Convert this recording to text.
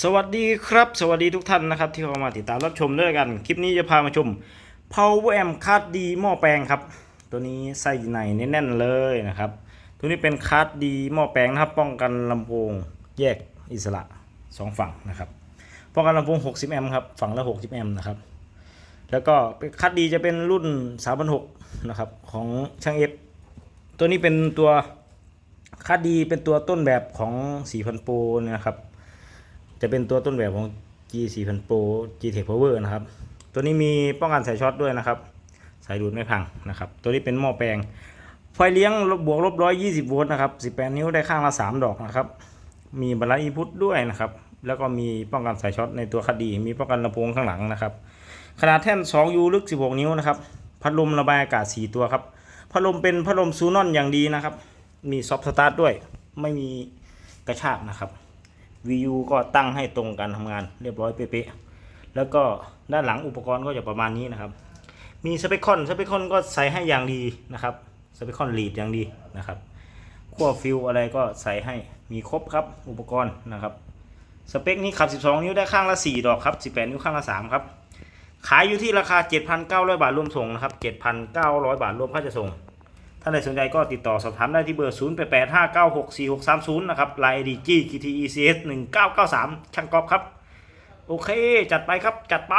สวัสดีครับ สวัสดีทุกท่านนะครับ ที่เข้ามาติดตามรับชมด้วยกัน คลิปนี้จะพามาชม Power Amp คาดดีหม้อแปลงครับ ตัวนี้ไส้ในแน่นๆเลยนะครับ ตัวนี้เป็นคาดดีหม้อแปลงนะครับ ป้องกันลำโพงแยกอิสระสองฝั่งนะครับ ป้องกันลำโพง 60 แอมป์ครับ ฝั่งละ 60 แอมป์นะครับ แล้วก็คาดดีจะเป็นรุ่น 3,600นะครับของช่างเอฟตัวนี้เป็นตัวคาดดีเป็นตัวต้นแบบของ4,000โปรนะครับ จะเป็นตัวต้นแบบของ G4000 Pro GTEC Power นะครับ ตัวนี้มีป้องกันสายช็อตด้วยนะครับ สายดูดไม่พังนะครับ ตัวนี้เป็นหม้อแปลง ไฟเลี้ยงบวกลบร้อยยี่สิบโวลต์นะครับสิบแปดนิ้วได้ข้างละสามดอกนะครับ มีบรรลัยอินพุตด้วยนะครับ แล้วก็มีป้องกันสายช็อตในตัวคดี มีป้องกันลำโพงข้างหลังนะครับ ขนาดแท่น 2U ลึก 16 นิ้วนะครับ พัดลมระบายอากาศ 4 ตัวครับ พัดลมเป็นพัดลมซูนอนอย่างดีนะครับ มีซอฟต์สตาร์ทด้วย ไม่มีกระชากนะครับ VU ก็ตั้งให้ตรงการทำงานเรียบร้อยเป๊ะๆแล้วก็ด้านหลังอุปกรณ์ก็จะประมาณนี้นะครับ มีสเปคคอนสเปคคอนก็ใส่ให้อย่างดีนะครับสเปคคอนลีดอย่างดีนะครับขั้วฟิลอะไรก็ใส่ให้มีครบครับอุปกรณ์นะครับสเปคนี้ขับ 12 นิ้วได้ข้างละ 4 ดอกครับ 18 นิ้วข้างละ 3 ครับขายอยู่ที่ราคา 7,900 บาทรวมส่งนะครับ 7,900 บาทรวมค่าจะส่ง ถ้าใครสนใจก็ติดต่อสอบถามได้ที่เบอร์ 0 8 8 5 9 6 4 6 3 0 นะครับไลน์ดีจี GTECS 1993ช่างกอบครับ โอเค จัดไปครับ จัดไป